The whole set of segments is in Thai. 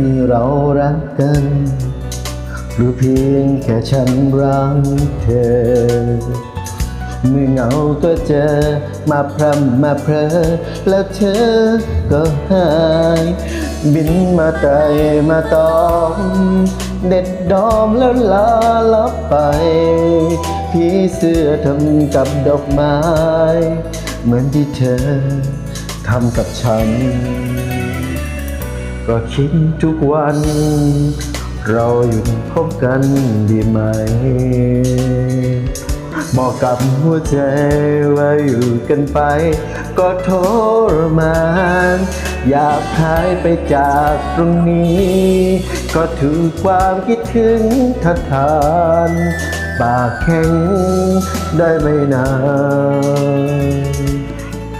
ที่เรารักกัน หรือเพียงแค่ฉันรักเธอ เมื่อเหงาก็เจอมาพรำมาเพลอแล้วเธอก็หาย บินมาไตมาตอมเด็ดดอมแล้วลาลับไปพี่เสื้อทำกับดอกไม้ เหมือนที่เธอทำกับฉัน ก็คิดทุกวัน เราหยุดพบกันดีไหม บอกกับหัวใจว่าอยู่กันไป ก็ทรมาน อยากหายไปจากตรงนี้ ก็ถูกความคิดถึงทัดทานปากแข็งได้ไม่นาน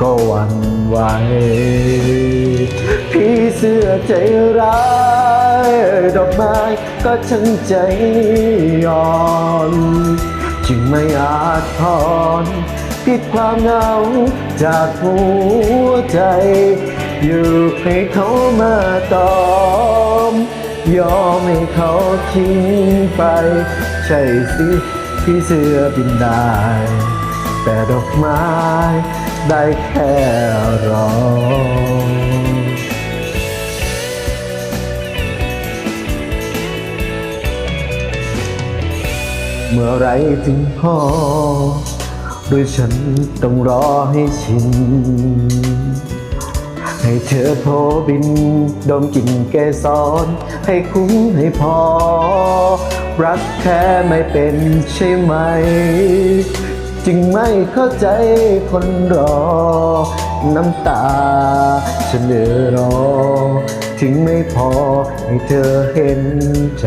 ก็หวั่นไหว พี่เสื้อใจร้ายดอกไม้ก็ช่างใจอ่อนจึงไม่อาจถอนพิดความเหงาจากหัวใจ อยู่ให้เขามาตอม ยอมให้เขาทิ้งไป ใช่สิพี่เสื้อบินได้ แต่ดอกไม้ได้แค่รอ เมื่อไรถึงพอโดยฉันต้องรอให้ชิน ให้เธอโผบิน ดมกลิ่นแกสอนให้คุ้มให้พอ รักแค่ไม่เป็นใช่ไหม จึงไม่เข้าใจคนรอ น้ำตาฉันเหลือรอ ถึงไม่พอให้เธอเห็นใจ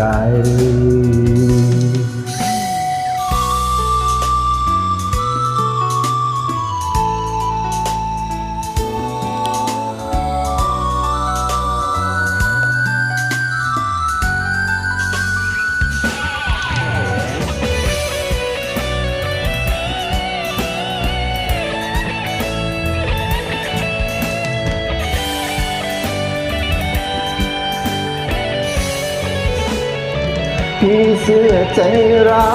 พี่เสื้อใจร้า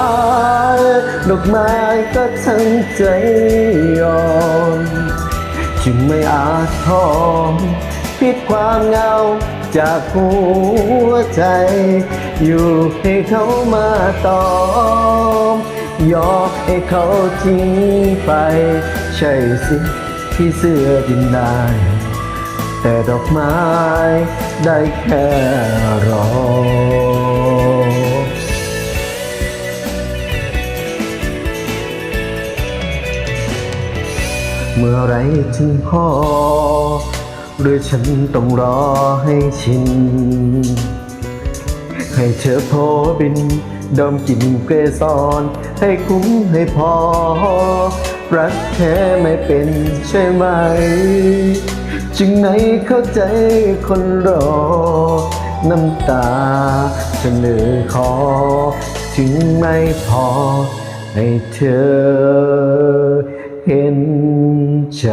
ยดอกไม้ก็ทั้งใจอ่อนจึงไม่อาจทอนพิดความเหงาจากหัวใจ อยู่ให้เขามาตอมยอมให้เขาทิ้งไป ใช่สิพี่เสื้อดินได้แต่ดอกไม้ได้แค่รอ เมื่อไรถึงพอ หรือฉันต้องรอให้ชิน ให้เธอโพบินดมกลิ่นเกสรให้คุ้มให้พอ รักแท้ไม่เป็นใช่ไหม จึงไหนเข้าใจคนรอ น้ำตาฉันเหลือคอถึงไม่พอให้เธอ เห็นใจ